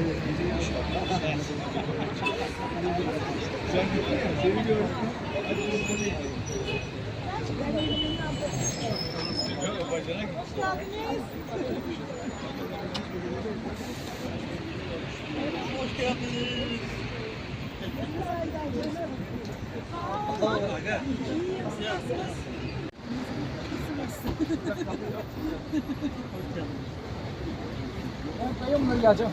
Evet, gece yaşıyor. Sen gittin ya, seni gördüm. Hadi bunu konuya gidelim. Bacana gitsin. Hoş geldiniz. Allah'a emanet Ben kayamları geleceğim.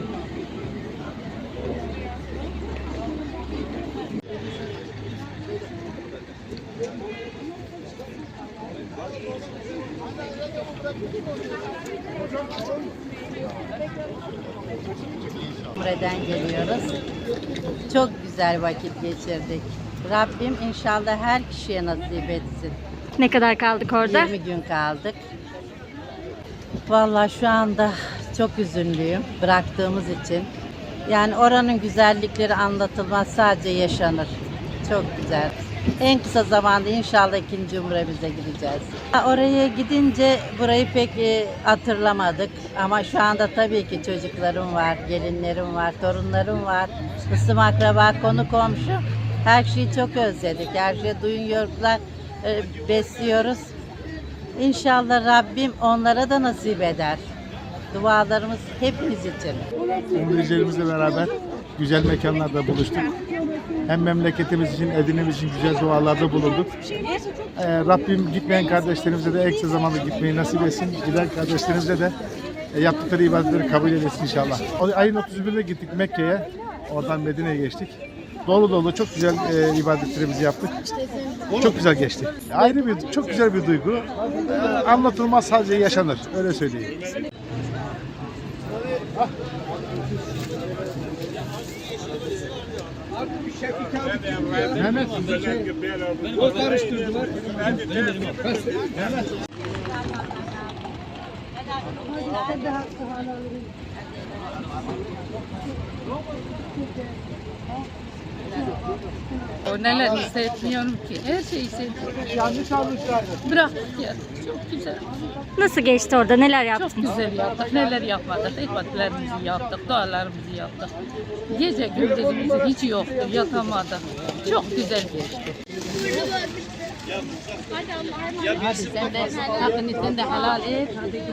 Umre'den geliyoruz. Çok güzel vakit geçirdik. Rabbim inşallah her kişiye nasip etsin. Ne kadar kaldık orada? 20 gün kaldık. Vallahi şu anda çok üzünlüyüm bıraktığımız için. Yani oranın güzellikleri anlatılmaz sadece yaşanır. Çok güzel. En kısa zamanda inşallah ikinci umremize gideceğiz. Oraya gidince burayı pek e, hatırlamadık. Ama şu anda tabii ki çocuklarım var, gelinlerim var, torunlarım var. Kısım akraba, konu komşu. Her şeyi çok özledik. Her şeyi duyuyorlar, e, besliyoruz. İnşallah Rabbim onlara da nasip eder. Dualarımız hepimiz için. Umrecilerimizle beraber güzel mekanlarda buluştuk. Hem memleketimiz için, edinimiz için güzel dualarda bulunduk. Ee, Rabbim gitmeyen kardeşlerimize de ekstra zamanda gitmeyi nasip etsin. Giden kardeşlerimize de e, yaptıkları ibadetleri kabul eylesin inşallah. Ayın 31'inde gittik Mekke'ye. Oradan Medine'ye geçtik. Dolu dolu çok güzel e, ibadetlerimizi yaptık. Çok güzel geçti. Ayrı bir, çok güzel bir duygu. Ee, anlatılmaz sadece yaşanır. Öyle söyleyeyim. Mehmet, bir şey, O neler hissetmiyorum ki. Her şeyi hissediyorum. Bıraktık ya. Çok güzel. Nasıl geçti orada? Neler Çok yaptınız? güzel yaptık. Neler yapmadık. İbadetlerimizi yaptık. Dualarımızı yaptık. Gece gündüzümüzü hiç yoktu. Yatamadık. Çok güzel geçti. Hadi sen de hakkını sen de helal et. Hadi